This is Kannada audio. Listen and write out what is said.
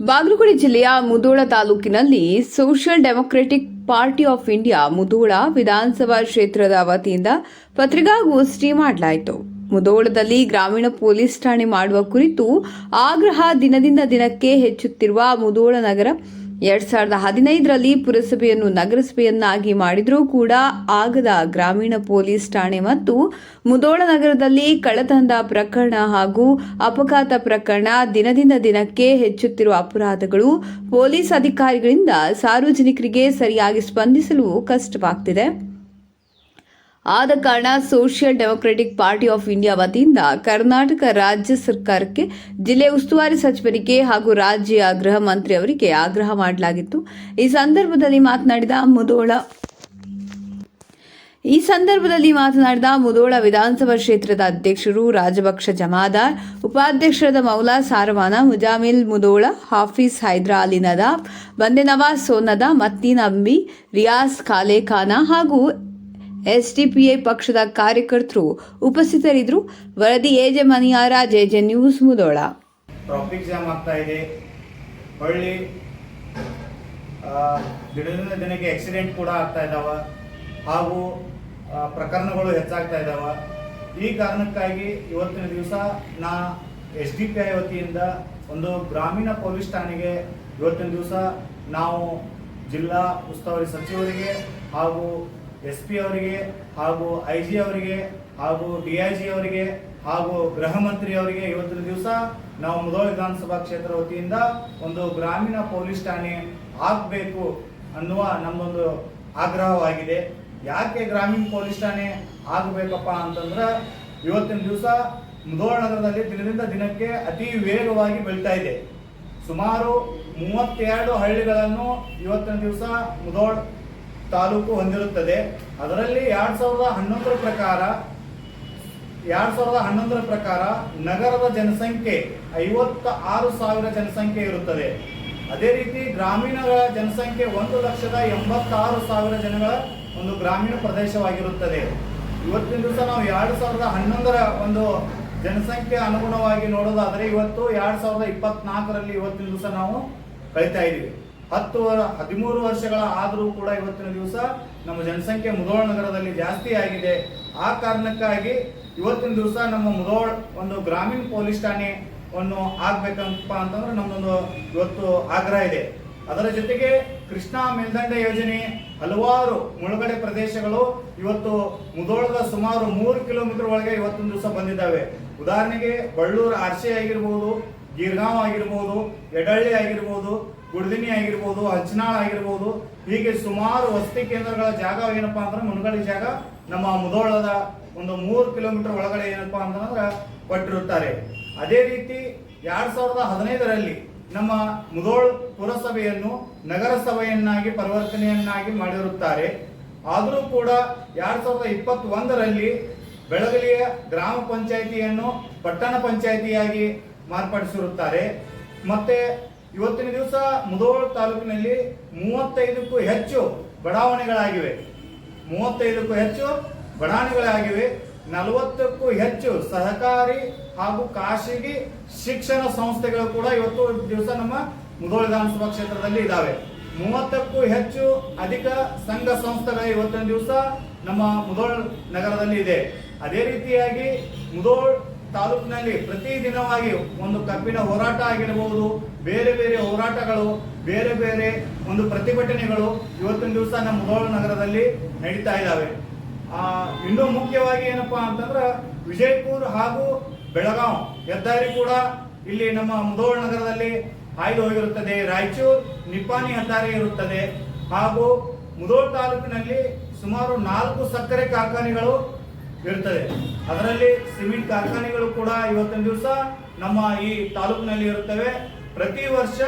ಬಾಗಲಕೋಟೆ ಜಿಲ್ಲೆಯ ಮುಧೋಳ ತಾಲೂಕಿನಲ್ಲಿ social democratic party of India, Mudhol ವಿಧಾನಸಭಾ ಕ್ಷೇತ್ರದ ವತಿಯಿಂದ ಪತ್ರಿಕಾಗೋಷ್ಠಿ ಮಾಡಲಾಯಿತು. ಮುಧೋಳದಲ್ಲಿ ಗ್ರಾಮೀಣ ಪೊಲೀಸ್ ಠಾಣೆ ಮಾಡುವ ಕುರಿತು ಆಗ್ರಹ ದಿನದಿಂದ ದಿನಕ್ಕೆ ಹೆಚ್ಚುತ್ತಿರುವ ಮುಧೋಳ ನಗರ ಎರಡ್ ಸಾವಿರದ ಹದಿನೈದರಲ್ಲಿ ಪುರಸಭೆಯನ್ನು ನಗರಸಭೆಯನ್ನಾಗಿ ಮಾಡಿದರೂ ಕೂಡ ಆಗದ ಗ್ರಾಮೀಣ ಪೊಲೀಸ್ ಠಾಣೆ ಮತ್ತು ಮುದೋಳ ನಗರದಲ್ಲಿ ಕಳ್ಳತನದ ಪ್ರಕರಣ ಹಾಗೂ ಅಪಘಾತ ಪ್ರಕರಣ ದಿನದಿಂದ ದಿನಕ್ಕೆ ಹೆಚ್ಚುತ್ತಿರುವ ಅಪರಾಧಗಳು ಪೊಲೀಸ್ ಅಧಿಕಾರಿಗಳಿಂದ ಸಾರ್ವಜನಿಕರಿಗೆ ಸರಿಯಾಗಿ ಸ್ಪಂದಿಸಲು ಕಷ್ಟವಾಗ್ತಿದೆ. ಆದ ಕಾರಣ social democratic party of India ವತಿಯಿಂದ ಕರ್ನಾಟಕ ರಾಜ್ಯ ಸರ್ಕಾರಕ್ಕೆ ಜಿಲ್ಲೆ ಉಸ್ತುವಾರಿ ಸಚಿವರಿಗೆ ಹಾಗೂ ರಾಜ್ಯ ಗೃಹ ಮಂತ್ರಿ ಅವರಿಗೆ ಆಗ್ರಹ ಮಾಡಲಾಗಿತ್ತು. ಈ ಸಂದರ್ಭದಲ್ಲಿ ಮಾತನಾಡಿದ ಮುದೋಳ, ಈ ಸಂದರ್ಭದಲ್ಲಿ ಮಾತನಾಡಿದ ಮುದೋಳ ವಿಧಾನಸಭಾ ಕ್ಷೇತ್ರದ ಅಧ್ಯಕ್ಷರು ರಾಜಪಕ್ಷ ಜಮಾದಾರ್, ಉಪಾಧ್ಯಕ್ಷರಾದ ಮೌಲಾ ಸಾರವಾನ, ಮುಜಾಮಿಲ್ ಮುದೋಳ, ಹಾಫೀಸ್ ಹೈದ್ರಾ ಅಲಿ ನದಾಬ್ ಬಂದೆ ನವಾಜ್ ಸೋನದ ಮತ್ತೀನ್ ಅಂಬಿ ರಿಯಾಸ್ ಖಾಲೇಖಾನ ಹಾಗೂ ಎಸ್ಡಿಪಿಐ ಪಕ್ಷದ ಕಾರ್ಯಕರ್ತರು ಉಪಸ್ಥಿತರಿದ್ದರು. ವರದಿ AJ Maniyar, JJ news Mudhol. Traffic jam ಆಗ್ತಾ ಇದೆ. ಹೊಳ್ಳಿ ದಿನದಿಂದ ದಿನಕ್ಕೆ ಆಕ್ಸಿಡೆಂಟ್ ಕೂಡ ಆಗ್ತಾ ಇದ್ದಾವ ಹಾಗೂ ಪ್ರಕರಣಗಳು ಹೆಚ್ಚಾಗ್ತಾ ಇದ್ದಾವ ಈ ಕಾರಣಕ್ಕಾಗಿ ಇವತ್ತಿನ ದಿವಸ ನಾ ಎಸ್ ಡಿ ಪಿ ಐ ವತಿಯಿಂದ ಒಂದು ಗ್ರಾಮೀಣ ಪೊಲೀಸ್ ಠಾಣೆಗೆ ಇವತ್ತಿನ ದಿವಸ ನಾವು ಜಿಲ್ಲಾ ಉಸ್ತುವಾರಿ ಸಚಿವರಿಗೆ ಹಾಗೂ ಎಸ್ ಪಿ ಅವರಿಗೆ ಹಾಗೂ ಐ ಜಿ ಅವರಿಗೆ ಹಾಗೂ ಡಿ ಐ ಜಿ ಅವರಿಗೆ ಹಾಗೂ ಗೃಹ ಮಂತ್ರಿ ಅವರಿಗೆ ಇವತ್ತಿನ ದಿವಸ ನಾವು ಮುಧೋಳ ವಿಧಾನಸಭಾ ಕ್ಷೇತ್ರ ವತಿಯಿಂದ ಒಂದು ಗ್ರಾಮೀಣ ಪೊಲೀಸ್ ಠಾಣೆ ಆಗಬೇಕು ಅನ್ನುವ ನಮ್ಮೊಂದು ಆಗ್ರಹವಾಗಿದೆ. ಯಾಕೆ ಗ್ರಾಮೀಣ ಪೊಲೀಸ್ ಠಾಣೆ ಆಗಬೇಕಪ್ಪ ಅಂತಂದ್ರೆ ಇವತ್ತಿನ ದಿವಸ ಮುಧೋಳ ನಗರದಲ್ಲಿ ದಿನದಿಂದ ದಿನಕ್ಕೆ ಅತಿ ವೇಗವಾಗಿ ಬೆಳೀತಾ ಇದೆ. ಸುಮಾರು ಮೂವತ್ತೆರಡು ಹಳ್ಳಿಗಳನ್ನು ಇವತ್ತಿನ ದಿವಸ ಮುಧೋಳ್ ತಾಲೂಕು ಹೊಂದಿರುತ್ತದೆ. ಅದರಲ್ಲಿ ಎರಡ್ ಸಾವಿರದ ಹನ್ನೊಂದರ ಪ್ರಕಾರ, ಎರಡ್ ಸಾವಿರದ ಹನ್ನೊಂದರ ಪ್ರಕಾರ ನಗರದ ಜನಸಂಖ್ಯೆ ಐವತ್ತ ಆರು ಸಾವಿರ ಜನಸಂಖ್ಯೆ ಇರುತ್ತದೆ. ಅದೇ ರೀತಿ ಗ್ರಾಮೀಣ ಜನಸಂಖ್ಯೆ ಒಂದು ಲಕ್ಷದ ಎಂಬತ್ತಾರು ಸಾವಿರ ಜನಗಳ ಒಂದು ಗ್ರಾಮೀಣ ಪ್ರದೇಶವಾಗಿರುತ್ತದೆ. ಇವತ್ತಿನ ದಿವಸ ನಾವು ಎರಡು ಸಾವಿರದ ಹನ್ನೊಂದರ ಒಂದು ಜನಸಂಖ್ಯೆ ಅನುಗುಣವಾಗಿ ನೋಡೋದಾದರೆ ಇವತ್ತು ಎರಡು ಸಾವಿರದ ಇಪ್ಪತ್ನಾಲ್ಕರಲ್ಲಿ ಇವತ್ತಿನ ದಿವಸ ನಾವು ಕಳಿತಾ ಇದೀವಿ ಹತ್ತು ಹದಿಮೂರು ವರ್ಷಗಳ ಆದರೂ ಕೂಡ ಇವತ್ತಿನ ದಿವಸ ನಮ್ಮ ಜನಸಂಖ್ಯೆ ಮುಧೋಳ ನಗರದಲ್ಲಿ ಜಾಸ್ತಿ ಆಗಿದೆ. ಆ ಕಾರಣಕ್ಕಾಗಿ ಇವತ್ತಿನ ದಿವಸ ನಮ್ಮ ಮುಧೋಳ ಒಂದು ಗ್ರಾಮೀಣ ಪೊಲೀಸ್ ಠಾಣೆಯನ್ನು ಆಗ್ಬೇಕಂತಪ್ಪ ಅಂತಂದ್ರೆ ನಮ್ದೊಂದು ಇವತ್ತು ಆಗ್ರಹ ಇದೆ. ಅದರ ಜೊತೆಗೆ ಕೃಷ್ಣಾ ಮೇಲ್ದಂಡೆ ಯೋಜನೆ ಹಲವಾರು ಮುಳುಗಡೆ ಪ್ರದೇಶಗಳು ಇವತ್ತು ಮುಧೋಳದ ಸುಮಾರು ಮೂರು ಕಿಲೋಮೀಟರ್ ಒಳಗೆ ಇವತ್ತಿನ ದಿವಸ ಬಂದಿದ್ದಾವೆ. ಉದಾಹರಣೆಗೆ ಬಳ್ಳೂರು ಆರ್ಸಿ ಆಗಿರ್ಬೋದು, ಗಿರ್ಗಾಂವ್ ಆಗಿರ್ಬೋದು ಎಡಳ್ಳಿ ಆಗಿರ್ಬೋದು ಗುಡ್ದಿನಿ ಆಗಿರ್ಬೋದು, ಅಜ್ನಾಳ್ ಆಗಿರ್ಬೋದು, ಹೀಗೆ ಸುಮಾರು ವಸತಿ ಕೇಂದ್ರಗಳ ಜಾಗ ಏನಪ್ಪಾ ಅಂದ್ರೆ ಮುನ್ಗಳಿ ಜಾಗ. ನಮ್ಮ ಮುಧೋಳದ ಒಂದು ಮೂರು ಕಿಲೋಮೀಟರ್ ಒಳಗಡೆ ಏನಪ್ಪಾ ಅಂತಂದ್ರೆ ಕೊಟ್ಟಿರುತ್ತಾರೆ. ಅದೇ ರೀತಿ ಎರಡ್ ಸಾವಿರದ ಹದಿನೈದರಲ್ಲಿ ನಮ್ಮ ಮುಧೋಳ್ ಪುರಸಭೆಯನ್ನು ನಗರಸಭೆಯನ್ನಾಗಿ, ಪರಿವರ್ತನೆಯನ್ನಾಗಿ ಮಾಡಿರುತ್ತಾರೆ. ಆದರೂ ಕೂಡ ಎರಡ್ ಸಾವಿರದ ಇಪ್ಪತ್ತ್ ಒಂದರಲ್ಲಿ ಬೆಳಗಲಿಯ ಗ್ರಾಮ ಪಂಚಾಯಿತಿಯನ್ನು ಪಟ್ಟಣ ಪಂಚಾಯಿತಿಯಾಗಿ ಮಾರ್ಪಡಿಸಿರುತ್ತಾರೆ. ಮತ್ತೆ ಇವತ್ತಿನ ದಿವಸ ಮುಧೋಳ ತಾಲೂಕಿನಲ್ಲಿ ಮೂವತ್ತೈದಕ್ಕೂ ಹೆಚ್ಚು ಬಡಾವಣೆಗಳಾಗಿವೆ. ಮೂವತ್ತೈದಕ್ಕೂ ಹೆಚ್ಚು ಬಡಾವಣೆಗಳಾಗಿವೆ. ನಲವತ್ತಕ್ಕೂ ಹೆಚ್ಚು ಸಹಕಾರಿ ಹಾಗೂ ಖಾಸಗಿ ಶಿಕ್ಷಣ ಸಂಸ್ಥೆಗಳು ಕೂಡ ಇವತ್ತು ದಿವಸ ನಮ್ಮ ಮುಧೋಳ ವಿಧಾನಸಭಾ ಕ್ಷೇತ್ರದಲ್ಲಿ ಇದ್ದಾವೆ ಮೂವತ್ತಕ್ಕೂ ಹೆಚ್ಚು ಅಧಿಕ ಸಂಘ ಸಂಸ್ಥೆಗಳ ಇವತ್ತಿನ ದಿವಸ ನಮ್ಮ ಮುಧೋಳ್ ನಗರದಲ್ಲಿ ಇದೆ. ಅದೇ ರೀತಿಯಾಗಿ ಮುಧೋಳ್ ತಾಲೂಕಿನಲ್ಲಿ ಪ್ರತಿದಿನವಾಗಿ ಒಂದು ಕಬ್ಬಿನ ಹೋರಾಟ ಆಗಿರಬಹುದು ಬೇರೆ ಬೇರೆ ಹೋರಾಟಗಳು, ಬೇರೆ ಬೇರೆ ಒಂದು ಪ್ರತಿಭಟನೆಗಳು ಇವತ್ತಿನ ದಿವಸ ನಮ್ಮ ಮುಧೋಳ ನಗರದಲ್ಲಿ ನಡೀತಾ ಇದ್ದಾವೆ. ಇನ್ನೂ ಮುಖ್ಯವಾಗಿ ಏನಪ್ಪಾ ಅಂತಂದ್ರೆ ವಿಜಯಪುರ ಹಾಗೂ ಬೆಳಗಾವ್ ಹೆದ್ದಾರಿ ಕೂಡ ಇಲ್ಲಿ ನಮ್ಮ ಮುಧೋಳ ನಗರದಲ್ಲಿ ಹಾಯ್ದು ಹೋಗಿರುತ್ತದೆ. ರಾಯಚೂರು ನಿಪ್ಪಾಣಿ ಹೆದ್ದಾರಿ ಇರುತ್ತದೆ. ಹಾಗೂ ಮುಧೋಳ ತಾಲೂಕಿನಲ್ಲಿ ಸುಮಾರು ನಾಲ್ಕು ಸಕ್ಕರೆ ಕಾರ್ಖಾನೆಗಳು ಇರ್ತದೆ. ಅದರಲ್ಲಿ ಸಿಮೆಂಟ್ ಕಾರ್ಖಾನೆಗಳು ಕೂಡ ಇವತ್ತಿನ ದಿವಸ ನಮ್ಮ ಈ ತಾಲೂಕಿನಲ್ಲಿ ಇರುತ್ತವೆ. ಪ್ರತಿ ವರ್ಷ